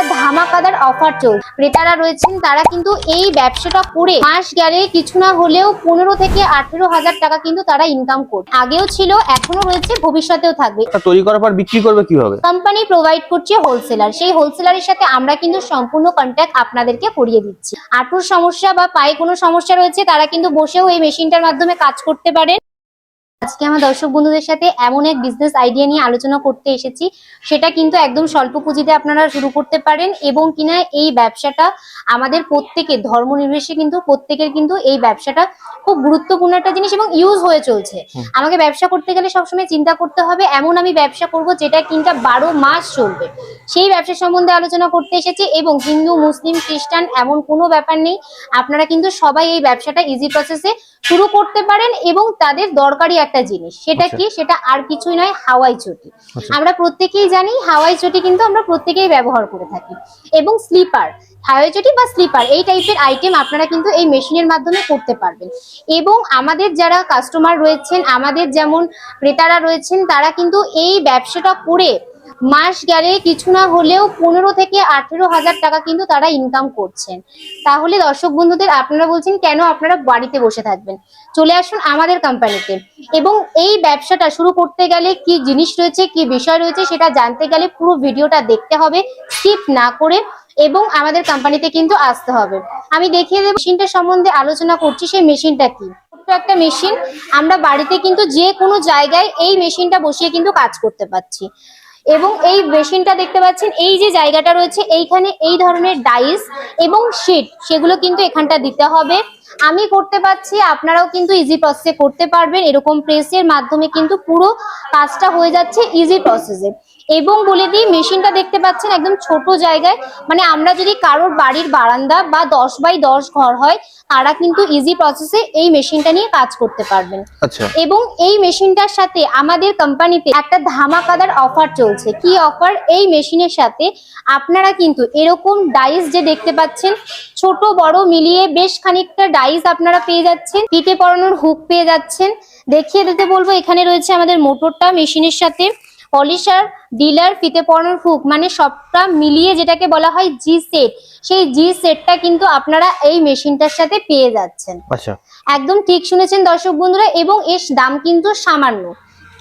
একটা ধামাকাদার অফার চলছে। ক্রেতারা রয়েছেন তারা কিন্তু এই ব্যবসাটা করে মাস গেলে কিছু না হলেও পনেরো থেকে আঠেরো হাজার টাকা কিন্তু তারা ইনকাম করবে আগেও ছিল এখনও রয়েছে ভবিষ্যতেও থাকবে। তৈরি করার পর বিক্রি করবে কীভাবে? কোম্পানি প্রোভাইড করছে হোলসেলার সেই হোলসেলারের সাথে আমরা কিন্তু সম্পূর্ণ কন্ট্যাক্ট আপনাদেরকে করিয়ে দিচ্ছি। আঁটুর সমস্যা বা পায়ে কোনো সমস্যা রয়েছে তারা কিন্তু বসেও এই মেশিনটার মাধ্যমে কাজ করতে পারেন। আজকে আমার দর্শক বন্ধুদের সাথে এমন এক বিজনেস আইডিয়া নিয়ে আলোচনা করতে এসেছি। সেটা কিন্তু একদম স্বল্প পুঁজিতে আপনারা শুরু করতে পারেন এবং কিনা এই ব্যবসাটা আমাদের প্রত্যেকের ধর্ম নির্বিশেষে কিন্তু প্রত্যেকের কিন্তু এই ব্যবসাটা খুব গুরুত্বপূর্ণ একটা জিনিস এবং ইউজ হয়ে চলছে। আমাকে ব্যবসা করতে গেলে সবসময় চিন্তা করতে হবে এমন আমি ব্যবসা করব যেটা কিনা বারো মাস চলবে। সেই ব্যবসা সম্বন্ধে আলোচনা করতে এসেছি এবং হিন্দু মুসলিম খ্রিস্টান এমন কোনো ব্যাপার নেই। আপনারা কিন্তু সবাই এই ব্যবসাটা ইজি প্রসেসে শুরু করতে পারেন এবং তাদের দরকারি একটা জিনিস সেটা আচ্ছা। কি সেটা আর কিছুই নয় হাওয়াই চটি আচ্ছা। আমরা প্রত্যেকেই জানি হাওয়াই চটি কিন্তু আমরা প্রত্যেকেই ব্যবহার করে থাকি এবং স্লিপার হাওয়াই চটি বা স্লিপার এই টাইপের আইটেম আপনারা কিন্তু এই মেশিনের মাধ্যমে করতে পারবেন এবং আমাদের যারা কাস্টমার রয়েছেন আমাদের যেমন ক্রেতারা রয়েছেন তারা কিন্তু এই ব্যবসাটা করে মাস গেলে কিছু না হলেও পনেরো থেকে আঠেরো হাজার টাকা কিন্তু তারা ইনকাম করছেন। তাহলে দর্শক বন্ধুদের, আপনারা বলছেন, কেন আপনারা বাড়িতে বসে থাকবেন? চলে আসুন আমাদের কোম্পানিতে এবং এই ব্যবসাটা শুরু করতে গেলে কি জিনিস রয়েছে, কি বিষয় রয়েছে, সেটা জানতে গেলে পুরো ভিডিওটা দেখতে হবে স্কিপ না করে, এবং আমাদের কোম্পানিতে কিন্তু আসতে হবে। আমি দেখিয়ে দেবো মেশিনটা সম্বন্ধে আলোচনা করছি, সেই মেশিনটা কি? একটা মেশিন আমরা বাড়িতে কিন্তু যে কোনো জায়গায় এই মেশিনটা বসিয়ে কিন্তু কাজ করতে পারছি। এবং এই মেশিনটা দেখতে পাচ্ছেন, এই যে জায়গাটা রয়েছে, এইখানে এই ধরনের ডাইস এবং শিট, সেগুলো কিন্তু এখানটা দিতে হবে। আমি করতে পারছি আপনারাও কিন্তু ইজি প্রসেসে করতে পারবেন। এরকম প্রেসের মাধ্যমে কিন্তু পুরো কাজটা হয়ে যাচ্ছে ইজি প্রসেসে এবং বলে দিই মেশিনটা দেখতে পাচ্ছেন একদম ছোট জায়গায়। মানে আমরা যদি কারোর বাড়ির বারান্দা বা দশ বাই দশ ঘর হয় তারা কিন্তু ইজি প্রসেসে এই মেশিনটা নিয়ে কাজ করতে পারবেন। আচ্ছা। এবং এই মেশিনটার সাথে আমাদের কোম্পানিতে একটা ধামাকাদার অফার চলছে। কি অফার এই মেশিনের সাথে আপনারা কিন্তু এরকম ডাইস যে দেখতে পাচ্ছেন ছোট বড় মিলিয়ে বেশ খানিকটা ডাইস আপনারা পেয়ে যাচ্ছেন পিঠে পরানোর হুক পেয়ে যাচ্ছেন দেখিয়ে দিতে বলব এখানে রয়েছে আমাদের মোটরটা মেশিনের সাথে পলিশার ডিলার ফিতে পরানোর হুক মানে সবটা মিলিয়ে যেটাকে বলা হয় জি সেট সেই জি সেটটা কিন্তু আপনারা এই মেশিনটার সাথে পেয়ে যাচ্ছেন। আচ্ছা। একদম ঠিক শুনেছেন দর্শক বন্ধুরা এবং এর দাম কিন্তু সামান্য।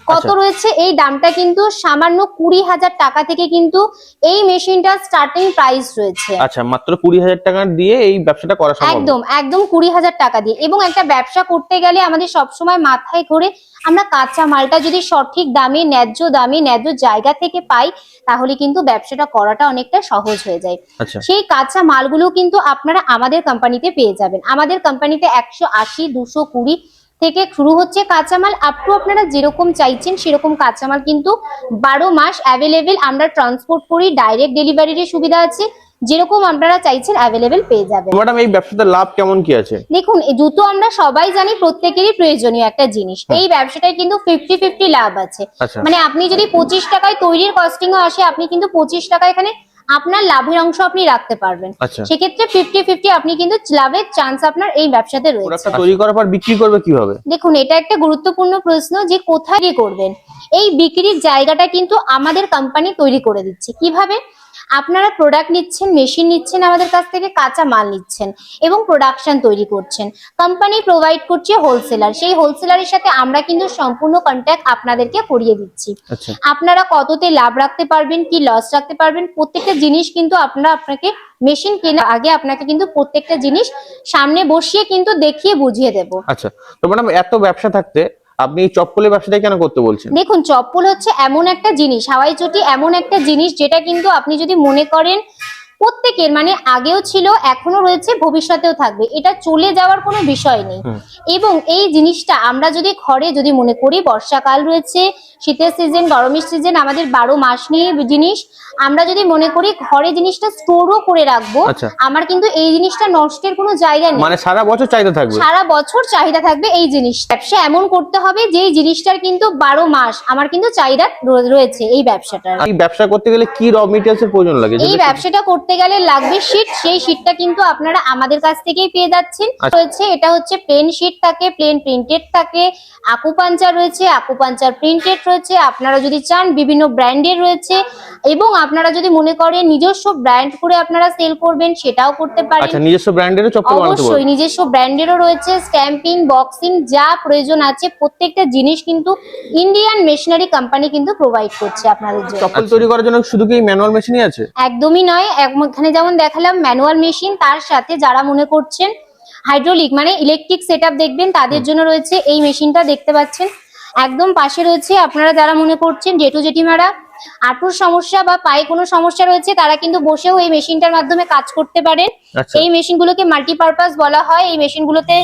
কত আচ্ছা। রয়েছে? এই দামটা কিন্তু সামান্য কুড়ি হাজার টাকা থেকে কিন্তু এই মেশিনটার স্টার্টিং প্রাইস রয়েছে। আচ্ছা মাত্র কুড়ি হাজার টাকা দিয়ে এই ব্যবসাটা করা সম্ভব। একদম একদম কুড়ি হাজার টাকা দিয়ে। এবং একটা ব্যবসা করতে গেলে আমাদের সবসময় মাথায় ঘুরে আমরা কাঁচা মালটা যদি সঠিক দামে ন্যায্য দামে ন্যায্য জায়গা থেকে পাই তাহলে কিন্তু ব্যবসাটা করাটা অনেকটা সহজ হয়ে যায়। আচ্ছা। সেই কাঁচা মালগুলো কিন্তু আপনারা আমাদের কোম্পানিতে পেয়ে যাবেন। আমাদের কোম্পানিতে একশো আশি দুশো কুড়ি থেকে শুরু হচ্ছে কাঁচামাল। আপ টু আপনারা যেরকম চাইছেন সেরকম কাঁচামাল কিন্তু বারো মাস অ্যাভেলেবেল আমরা ট্রান্সপোর্ট করি ডাইরেক্ট ডেলিভারির সুবিধা আছে। যেরকম আপনারা চাইছেন অ্যাভেলেবেল পেয়ে যাবেন। ম্যাডাম এই ব্যবসাতে লাভ কেমন কি আছে? দেখুন এই জুতো আমরা সবাই জানি প্রত্যেকেরই প্রয়োজনীয় একটা জিনিস। এই ব্যবসাটায় কিন্তু ফিফটি ফিফটি লাভ আছে। আচ্ছা। মানে আপনি যদি পঁচিশ টাকায় তৈরির কস্টিংও আসে আপনি কিন্তু পঁচিশ টাকা এখানে আপনার লাভের অংশ আপনি রাখতে পারবেন। আচ্ছা। সেক্ষেত্রে ফিফটি ফিফটি আপনি কিন্তু লাভের চান্স আপনার এই ব্যবসাতে রয়েছে। তৈরি করার পর বিক্রি করবে কীভাবে? দেখুন এটা একটা গুরুত্বপূর্ণ প্রশ্ন যে কোথায় করবেন। এই বিক্রির জায়গাটা কিন্তু আমাদের কোম্পানি তৈরি করে দিচ্ছে। কীভাবে? আপনারা প্রোডাক্ট নিচ্ছেন মেশিন নিচ্ছেন আমাদের কাছ থেকে কাঁচা মাল নিচ্ছেন এবং প্রোডাকশন তৈরি করছেন। কোম্পানি প্রোভাইড করছে হোলসেলার সেই হোলসেলারের সাথে আমরা কিন্তু সম্পূর্ণ কন্ট্যাক্ট আপনাদেরকে করিয়ে দিচ্ছি। আচ্ছা। আপনারা কততে লাভ রাখতে পারবেন কি লস রাখতে পারবেন প্রত্যেকটা জিনিস কিন্তু আপনারা আপনাকে মেশিন কেনার আগে আপনাকে কিন্তু প্রত্যেকটা জিনিস সামনে বসিয়ে কিন্তু দেখিয়ে বুঝিয়ে দেব। আচ্ছা। তো ম্যাডাম এত ব্যবসা থাকতে আপনি এই চপ্পলের ব্যবসাটা কেন করতে বলছেন? দেখুন, চপ্পল হচ্ছে এমন একটা জিনিস, হাওয়াই চটি এমন একটা জিনিস যেটা কিন্তু আপনি যদি মনে করেন প্রত্যেকের মানে আগেও ছিল এখনও রয়েছে ভবিষ্যতেও থাকবে। এটা চলে যাওয়ার কোনো বিষয় নেই। এবং এই জিনিসটা আমরা যদি ঘরে যদি মনে করি বর্ষাকাল রয়েছে শীতের সিজন গরমের সিজন আমাদের বারো মাস নিয়ে জিনিস আমরা যদি মনে করি ঘরে জিনিসটা স্টোরও করে রাখব আচ্ছা। আমার কিন্তু এই জিনিসটা নষ্টের কোনো জায়গা নেই। মানে সারা বছর চাহিদা থাকবে? সারা বছর চাহিদা থাকবে এই জিনিস ব্যবসা এমন করতে হবে যে এই জিনিসটার কিন্তু বারো মাস আমার কিন্তু চাহিদা রয়েছে এই ব্যবসাটার। এই ব্যবসা করতে গেলে কি র মেটেরিয়ালস এর প্রয়োজন লাগে? এই ব্যবসাটা করতে করতে গেলে লাগবে শীট সেই শীটটা কিন্তু আপনারা আমাদের কাছ থেকেই পেয়ে যাচ্ছেন। আচ্ছা। রয়েছে এটা হচ্ছে প্লেন শীট থাকে প্লেন প্রিন্টেড থাকে আকুপাঞ্চার রয়েছে আকুপাঞ্চার প্রিন্টেড রয়েছে আপনারা যদি চান বিভিন্ন ব্র্যান্ডের রয়েছে এবং আপনারা যদি মনে করেন নিজস্ব ব্র্যান্ড করে আপনারা সেল করবেন সেটাও করতে পারেন। আচ্ছা নিজস্ব ব্র্যান্ডেরও চপ্পল অবশ্যই নিজস্ব ব্র্যান্ডেরও রয়েছে স্ট্যাম্পিং বক্সিং যা প্রয়োজন আছে প্রত্যেকটা জিনিস কিন্তু ইন্ডিয়ান মেশিনারি কোম্পানি কিন্তু প্রোভাইড করছে আপনাদের জন্য। চপ্পল তৈরি করার জন্য শুধু কি ম্যানুয়াল মেশিনই আছে? একদমই নয় এখানে যেমন দেখালাম ম্যানুয়াল মেশিন তার সাথে যারা মনে করছেন হাইড্রোলিক মানে ইলেকট্রিক সেট দেখবেন তাদের জন্য রয়েছে এই মেশিনটা দেখতে পাচ্ছেন। একদম পাশে রয়েছে আপনারা যারা মনে করছেন জেটু জেঠিমারা আঁটুর সমস্যা বা পায়ে কোনো সমস্যা রয়েছে তারা কিন্তু বসেও এই মেশিনটার মাধ্যমে কাজ করতে পারেন। আচ্ছা। এই মেশিনগুলোকে মাল্টিপারপাস বলা হয়। এই মেশিনগুলোতে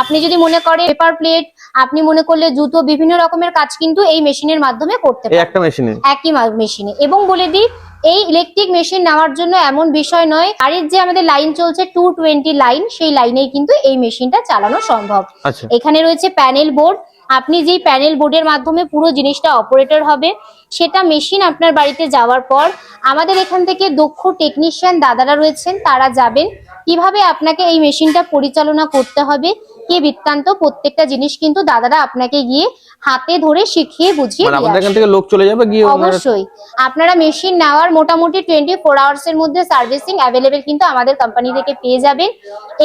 আপনি যদি মনে করেন পেপার প্লেট আপনি মনে করলে জুতো বিভিন্ন রকমের কাজ কিন্তু এই মেশিনের মাধ্যমে করতে পারেন। একটা মেশিনে? একই মেশিনে। এবং বলে দিই এই ইলেকট্রিক মেশিন নেওয়ার জন্য এমন বিষয় নয় গাড়ির যে আমাদের লাইন চলছে টু টোয়েন্টি লাইন সেই লাইনেই কিন্তু এই মেশিনটা চালানো সম্ভব। আচ্ছা। এখানে রয়েছে প্যানেল বোর্ড আপনি যেই প্যানেল বোর্ডের মাধ্যমে পুরো জিনিসটা অপারেটর হবে, সেটা মেশিন আপনার বাড়িতে যাওয়ার পর আমাদের এখান থেকে দক্ষ টেকনিশিয়ান দাদারা রয়েছেন, তারা যাবেন। কীভাবে আপনাকে এই মেশিনটা পরিচালনা করতে হবে কি বৃত্তান্ত প্রত্যেকটা জিনিস কিন্তু দাদারা আপনাকে গিয়ে হাতে ধরে শিখিয়ে বুঝিয়ে মানে থেকে লোক চলে যাবে গিয়ে অবশ্যই। আপনারা মেশিন নেওয়ার মোটামুটি টোয়েন্টি ফোর আওয়ার্স এর মধ্যে সার্ভিসিং অ্যাভেলেবেল কিন্তু আমাদের কোম্পানি থেকে পেয়ে যাবেন।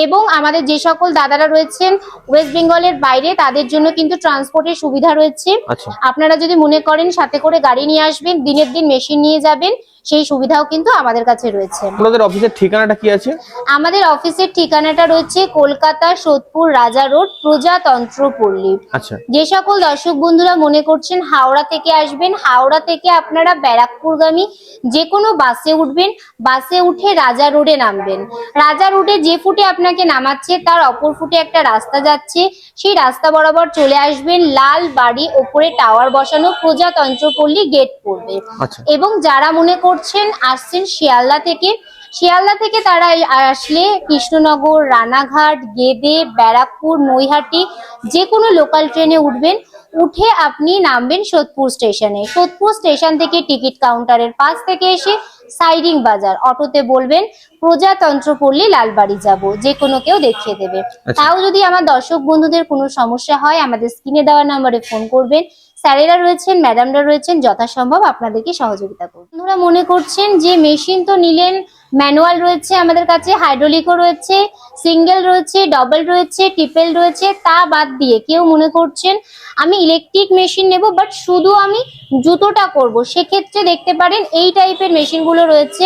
এবং আমাদের যে সকল দাদারা রয়েছেন ওয়েস্ট বেঙ্গলের বাইরে তাদের জন্য কিন্তু ট্রান্সপোর্টের সুবিধা রয়েছে। আচ্ছা। আপনারা যদি মনে করেন সাথে করে গাড়ি নিয়ে আসবেন দিনের দিন মেশিন নিয়ে যাবেন সেই সুবিধাও কিন্তু আমাদের কাছে রয়েছে। আপনাদের অফিসের ঠিকানাটা কি আছে? আমাদের অফিসের ঠিকানাটা রয়েছে কলকাতা সোদপুর রাজা রোড প্রজাতন্ত্র পল্লী আচ্ছা। যে সকল দর্শক বন্ধুরা মনে করছেন হাওড়া থেকে আসবেন হাওড়া থেকে আপনারা ব্যারাকপুরগামী যে কোনো বাসে উঠবেন বাসে উঠে রাজা রোডে নামবেন। রাজা রোডে যে ফুটে আপনাকে নামাচ্ছে তার অপর ফুটে একটা রাস্তা যাচ্ছে। সেই রাস্তা বরাবর চলে আসবেন লাল বাড়ি ওপরে টাওয়ার বসানো প্রজাতন্ত্রপল্লী গেট পড়বে। আচ্ছা। এবং যারা মনে করছেন আসছেন শিয়ালদা থেকে শিয়ালদা থেকে তারা আসলে কৃষ্ণনগর রানাঘাট গেদে ব্যারাকপুর নৈহাটি যে কোনো লোকাল ট্রেনে উঠবেন। উঠে আপনি নামবেন সোদপুর স্টেশনে সোদপুর স্টেশন থেকে টিকিট কাউন্টারের পাশ থেকে এসে সাইডিং বাজার অটোতে বলবেন প্রজাতন্ত্র পল্লী লালবাড়ি যাব। যে কোনো কেউ দেখিয়ে দেবে। আচ্ছা। তাও যদি আমার দর্শক বন্ধুদের কোনো সমস্যা হয় আমাদের স্ক্রিনে দেওয়া নাম্বারে ফোন করবেন। স্যারেরা রয়েছেন ম্যাডামরা রয়েছেন যথাসম্ভব আপনাদেরকে সহযোগিতা করবেন। বন্ধুরা মনে করছেন যে মেশিন তো নিলেন ম্যানুয়াল রয়েছে আমাদের কাছে হাইড্রোলিকও রয়েছে সিঙ্গেল রয়েছে ডবল রয়েছে ট্রিপল রয়েছে তা বাদ দিয়ে কেউ মনে করছেন আমি ইলেকট্রিক মেশিন নেব বাট শুধু আমি জুতোটা করব। সেক্ষেত্রে দেখতে পারেন এই টাইপের মেশিনগুলো রয়েছে।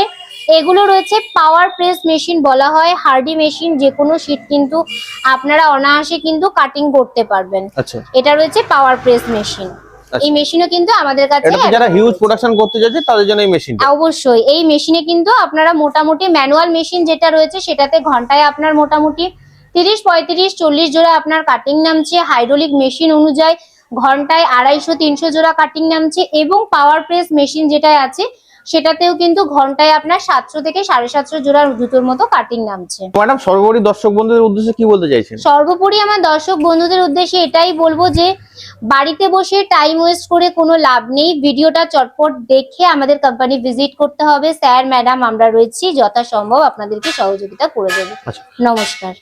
এগুলো রয়েছে পাওয়ার প্রেস মেশিন বলা হয় হার্ডি মেশিন যে কোনো শীট কিন্তু আপনারা অনায়াসে কিন্তু কাটিং করতে পারবেন। আচ্ছা। এটা রয়েছে পাওয়ার প্রেস মেশিন এই মেশিনও কিন্তু আমাদের কাছে এটা যারা হিউজ প্রোডাকশন করতে যাচ্ছে তাদের জন্য এই মেশিন অবশ্যই। এই মেশিনে কিন্তু আপনারা মোটামুটি ম্যানুয়াল মেশিন যেটা রয়েছে সেটাতে ঘন্টায় আপনার মোটামুটি তিরিশ পঁয়ত্রিশ চল্লিশ জোড়া আপনার কাটিং নামছে। হাইড্রোলিক মেশিন অনুযায়ী ঘন্টায় আড়াইশো তিনশো জোড়া কাটিং নামছে এবং পাওয়ার প্রেস মেশিন যেটা আছে সেটাতেও কিন্তু ঘন্টায় আপনার সাতশো থেকে সাড়ে সাতশো জোড়া জুতোর মতো কাটিং নামছে। ম্যাডাম সর্বোপরি দর্শক বন্ধুদের উদ্দেশ্যে কি বলতে চাইছেন? সর্বোপরি আমার দর্শক বন্ধুদের উদ্দেশ্যে এটাই বলব যে বাড়িতে বসে টাইম ওয়েস্ট করে কোনো লাভ নেই। ভিডিওটা চটপট দেখে আমাদের কোম্পানি ভিজিট করতে হবে। স্যার ম্যাডাম আমরা রয়েছি যথাসম্ভব আপনাদেরকে সহযোগিতা করে দেবো। আচ্ছা। নমস্কার।